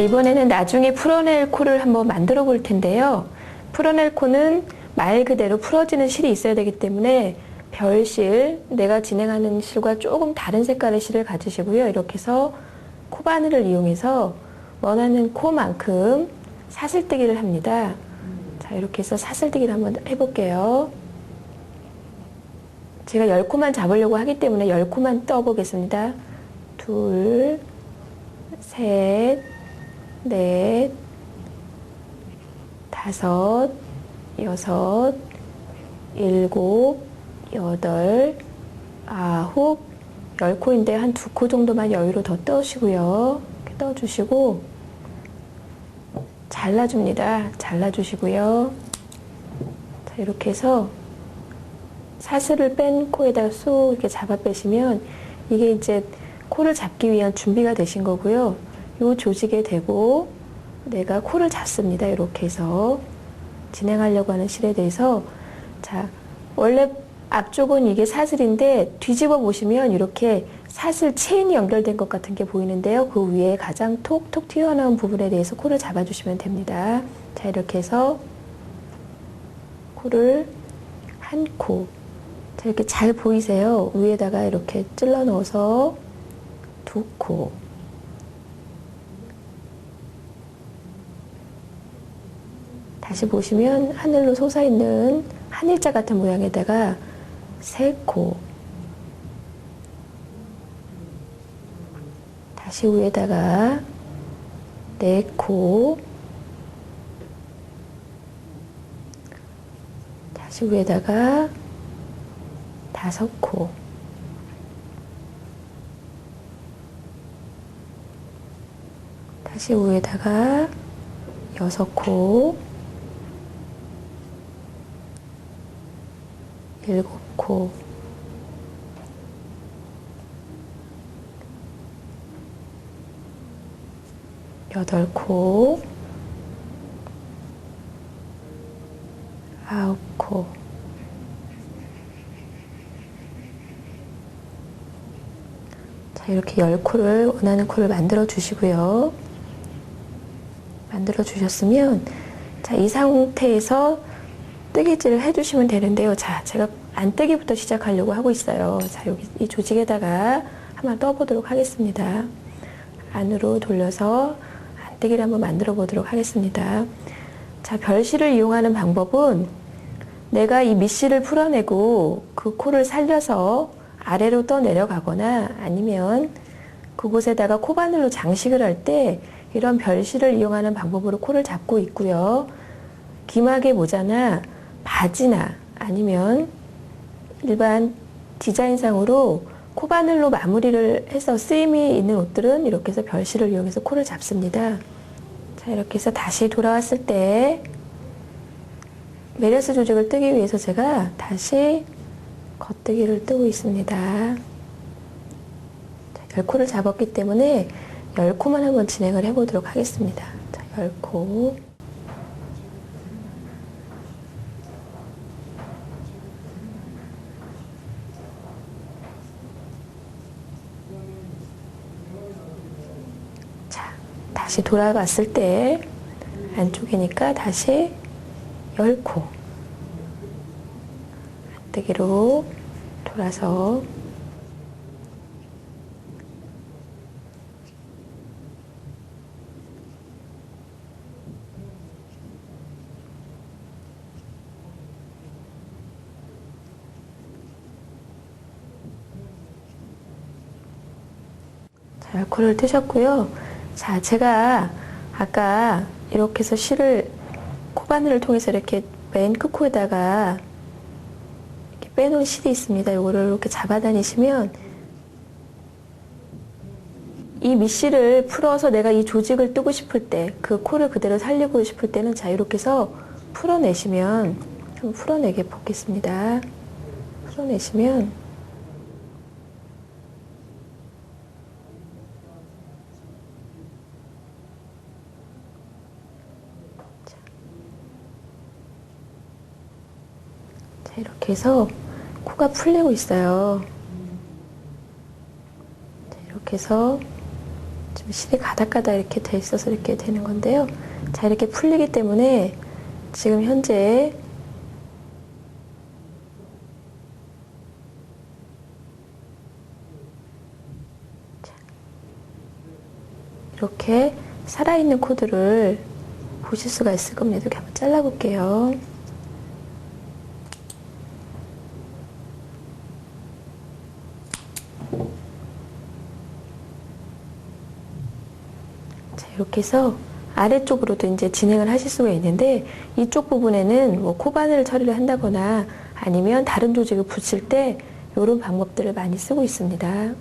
이번에는 나중에 풀어낼 코를 한번 만들어 볼 텐데요. 풀어낼 코는 말 그대로 풀어지는 실이 있어야 되기 때문에 별실, 내가 진행하는 실과 조금 다른 색깔의 실을 가지시고요. 이렇게 해서 코바늘을 이용해서 원하는 코만큼 사슬뜨기를 합니다. 자, 이렇게 해서 사슬뜨기를 한번 해볼게요. 제가 10코만 잡으려고 하기 때문에 10코만 떠보겠습니다. 둘, 셋, 넷, 다섯, 여섯, 일곱, 여덟, 아홉, 열 코인데 한 두 코 정도만 여유로 더 떠시고요. 이렇게 떠주시고 잘라줍니다. 잘라주시고요. 자, 이렇게 해서 사슬을 뺀 코에다가 쏙 이렇게 잡아 빼시면 이게 이제 코를 잡기 위한 준비가 되신 거고요. 이 조직에 대고 내가 코를 잡습니다. 이렇게 해서 진행하려고 하는 실에 대해서 자 원래 앞쪽은 이게 사슬인데 뒤집어 보시면 이렇게 사슬 체인이 연결된 것 같은 게 보이는데요. 그 위에 가장 톡톡 튀어나온 부분에 대해서 코를 잡아주시면 됩니다. 자 이렇게 해서 코를 한 코. 자 이렇게 잘 보이세요? 위에다가 이렇게 찔러 넣어서 두 코. 다시 보시면 하늘로 솟아있는 한일자 같은 모양에다가 세 코. 다시 위에다가 네 코. 다시 위에다가 다섯 코. 다시 위에다가 여섯 코. 일곱 코. 여덟 코. 아홉 코. 자, 이렇게 열 코를 원하는 코를 만들어 주시고요. 만들어 주셨으면 자, 이 상태에서 뜨개질을 해주시면 되는데요. 자, 제가 안뜨기부터 시작하려고 하고 있어요. 자, 여기 이 조직에다가 한번 떠보도록 하겠습니다. 안으로 돌려서 안뜨기를 한번 만들어 보도록 하겠습니다. 자, 별실을 이용하는 방법은 내가 이 밑실을 풀어내고 그 코를 살려서 아래로 떠 내려가거나 아니면 그곳에다가 코바늘로 장식을 할 때 이런 별실을 이용하는 방법으로 코를 잡고 있고요. 기막의 모자나 바지나 아니면 일반 디자인상으로 코바늘로 마무리를 해서 쓰임이 있는 옷들은 이렇게 해서 별실을 이용해서 코를 잡습니다. 자, 이렇게 해서 다시 돌아왔을 때 메르스 조직을 뜨기 위해서 제가 다시 겉뜨기를 뜨고 있습니다. 자, 10코를 잡았기 때문에 10코만 한번 진행을 해보도록 하겠습니다. 자, 10코. 자, 다시 돌아갔을 때 안쪽이니까 다시 10코. 안뜨기로 돌아서 자, 알코올을 뜨셨고요. 자, 제가 아까 이렇게 해서 실을 코바늘을 통해서 이렇게 맨 끝코에다가 이렇게 빼놓은 실이 있습니다. 이거를 이렇게 잡아다니시면 이 밑실을 풀어서 내가 이 조직을 뜨고 싶을 때, 그 코를 그대로 살리고 싶을 때는 자, 이렇게 해서 풀어내시면, 좀 풀어내게 보겠습니다. 풀어내시면, 자, 이렇게 해서 코가 풀리고 있어요. 자, 이렇게 해서 지금 실이 가닥가닥 이렇게 돼 있어서 이렇게 되는 건데요. 자, 이렇게 풀리기 때문에 지금 현재 자, 이렇게 살아있는 코드를 보실 수가 있을 겁니다. 이렇게 한번 잘라볼게요. 자, 이렇게 해서 아래쪽으로도 이제 진행을 하실 수가 있는데 이쪽 부분에는 뭐 코바늘 처리를 한다거나 아니면 다른 조직을 붙일 때 이런 방법들을 많이 쓰고 있습니다.